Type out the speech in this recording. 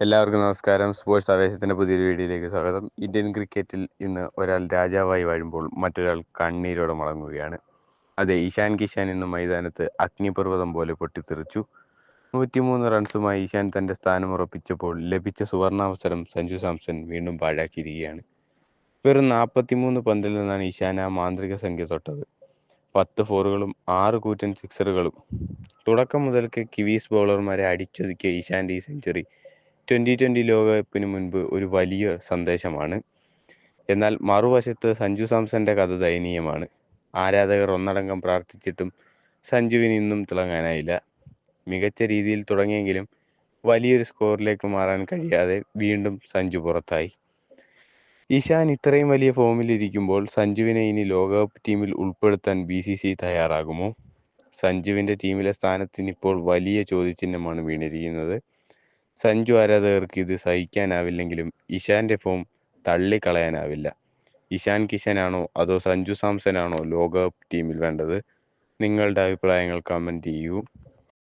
എല്ലാവർക്കും നമസ്കാരം. സ്പോർട്സ് ആവേശത്തിന്റെ പുതിയൊരു വീഡിയോയിലേക്ക് സ്വാഗതം. ഇന്ത്യൻ ക്രിക്കറ്റിൽ ഇന്ന് ഒരാൾ രാജാവായി വാഴുമ്പോൾ മറ്റൊരാൾ കണ്ണീരോടെ മടങ്ങുകയാണ്. അതെ ഇഷാൻ കിഷാൻ ഇന്ന് മൈതാനത്ത് അഗ്നിപർവതം പോലെ പൊട്ടിത്തെറിച്ചു. നൂറ്റിമൂന്ന് റൺസുമായി ഇഷാൻ തന്റെ സ്ഥാനം ഉറപ്പിച്ചപ്പോൾ ലഭിച്ച സുവർണാവസരം സഞ്ജു സാംസൺ വീണ്ടും പാഴാക്കിയിരിക്കുകയാണ്. വെറും നാൽപ്പത്തിമൂന്ന് പന്തിൽ നിന്നാണ് ഇഷാൻ ആ മാന്ത്രിക സംഖ്യ തൊട്ടത്. പത്ത് ഫോറുകളും ആറ് കൂറ്റൻ സിക്സറുകളും തുടക്കം മുതൽക്ക് കിവീസ് ബൗളർമാരെ അടിച്ചൊതുക്കിയ ഇഷാന്റെ ഈ സെഞ്ചുറി ട്വന്റി ട്വന്റി ലോകകപ്പിന് മുൻപ് ഒരു വലിയ സന്ദേശമാണ്. എന്നാൽ മറുവശത്ത് സഞ്ജു സാംസന്റെ കഥ ദയനീയമാണ്. ആരാധകർ ഒന്നടങ്കം പ്രാർത്ഥിച്ചിട്ടും സഞ്ജുവിന് ഇന്നും തിളങ്ങാനായില്ല. മികച്ച രീതിയിൽ തുടങ്ങിയെങ്കിലും വലിയൊരു സ്കോറിലേക്ക് മാറാൻ കഴിയാതെ വീണ്ടും സഞ്ജു പുറത്തായി. ഇഷാൻ ഇത്രയും വലിയ ഫോമിലിരിക്കുമ്പോൾ സഞ്ജുവിനെ ഇനി ലോകകപ്പ് ടീമിൽ ഉൾപ്പെടുത്താൻ ബി സി സി തയ്യാറാകുമോ? സഞ്ജുവിന്റെ ടീമിലെ സ്ഥാനത്തിന് ഇപ്പോൾ വലിയ ചോദ്യചിഹ്നമാണ് വീണിരിക്കുന്നത്. സഞ്ജു ആരാധകർക്ക് ഇത് സഹിക്കാനാവില്ലെങ്കിലും ഇഷാന്റെ ഫോം തള്ളിക്കളയാനാവില്ല. ഇഷാൻ കിഷനാണോ അതോ സഞ്ജു സാംസൺ ആണോ ലോകകപ്പ് ടീമിൽ വേണ്ടത്? നിങ്ങളുടെ അഭിപ്രായങ്ങൾ കമന്റ് ചെയ്യൂ.